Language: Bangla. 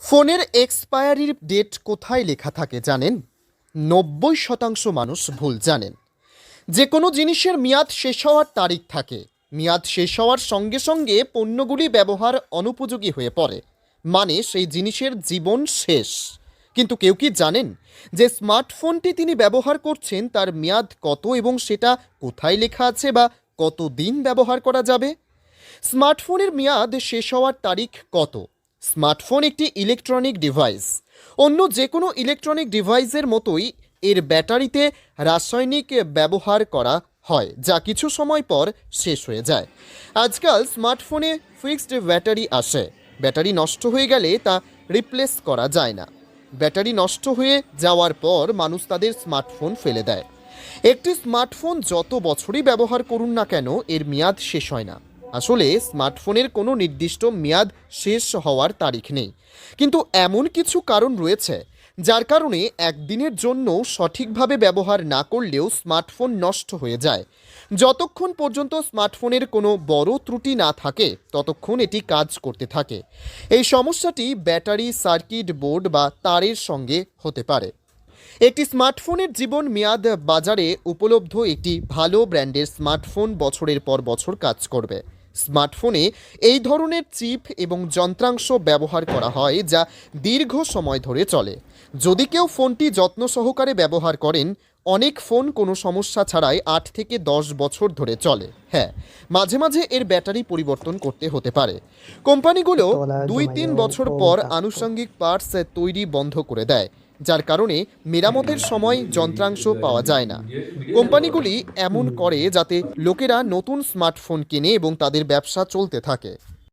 ফোনের এক্সপায়ারির ডেট কোথায় লেখা থাকে জানেন? নব্বই শতাংশ মানুষ ভুল জানেন। যে কোনো জিনিসের মেয়াদ শেষ হওয়ার তারিখ থাকে। মেয়াদ শেষ হওয়ার সঙ্গে সঙ্গে পণ্যগুলি ব্যবহার অনুপযোগী হয়ে পড়ে। মানে সেই জিনিসের জীবন শেষ। কিন্তু কেউ কি জানেন যে স্মার্টফোনটি তিনি ব্যবহার করছেন তার মেয়াদ কত এবং সেটা কোথায় লেখা আছে বা কত দিন ব্যবহার করা যাবে? স্মার্টফোনের মেয়াদ শেষ হওয়ার তারিখ কত? স্মার্টফোন একটি ইলেকট্রনিক ডিভাইস। অন্য যে কোনো ইলেকট্রনিক ডিভাইসের মতোই এর ব্যাটারিতে রাসায়নিক ব্যবহার করা হয়, যা কিছু সময় পর শেষ হয়ে যায়। আজকাল স্মার্টফোনে ফিক্সড ব্যাটারি আসে। ব্যাটারি নষ্ট হয়ে গেলে তা রিপ্লেস করা যায় না। ব্যাটারি নষ্ট হয়ে যাওয়ার পর মানুষ তাদের স্মার্টফোন ফেলে দেয়। একটি স্মার্টফোন যত বছরই ব্যবহার করুন না কেন, এর মেয়াদ শেষ হয় না। আসলে স্মার্টফোনের কোনো নির্দিষ্ট মেয়াদ শেষ হওয়ার তারিখ নেই। কিন্তু এমন কিছু কারণ রয়েছে, যার কারণে একদিনের জন্য সঠিকভাবে ব্যবহার না করলেও স্মার্টফোন নষ্ট হয়ে যায়। যতক্ষণ পর্যন্ত স্মার্টফোনের কোনো বড় ত্রুটি না থাকে, ততক্ষণ এটি কাজ করতে থাকে। এই সমস্যাটি ব্যাটারি, সার্কিট, বোর্ড বা তারের সঙ্গে হতে পারে। একটি স্মার্টফোনের জীবন মেয়াদ বাজারে উপলব্ধ একটি ভালো ব্র্যান্ডের স্মার্টফোন বছরের পর বছর কাজ করবে। স্মার্টফোনে এই ধরনের চিপ এবং যন্ত্রাংশ ব্যবহার করা হয় যা দীর্ঘ সময় ধরে চলে। যদি কেউ ফোনটি যত্ন সহকারে ব্যবহার করেন অনেক ফোন কোনো সমস্যা ছাড়াই আট থেকে দশ বছর ধরে চলে। হ্যাঁ মাঝে মাঝে এর ব্যাটারি পরিবর্তন করতে হতে পারে। কোম্পানিগুলো দুই তিন বছর পর আনুষঙ্গিক পার্টস তৈরি বন্ধ করে দেয়। যার কারণে মেরামতের সময় যন্ত্রাংশ পাওয়া যায় না। কোম্পানিগুলি এমন করে যাতে লোকেরা নতুন স্মার্টফোন কেনে এবং তাদের ব্যবসা চলতে থাকে।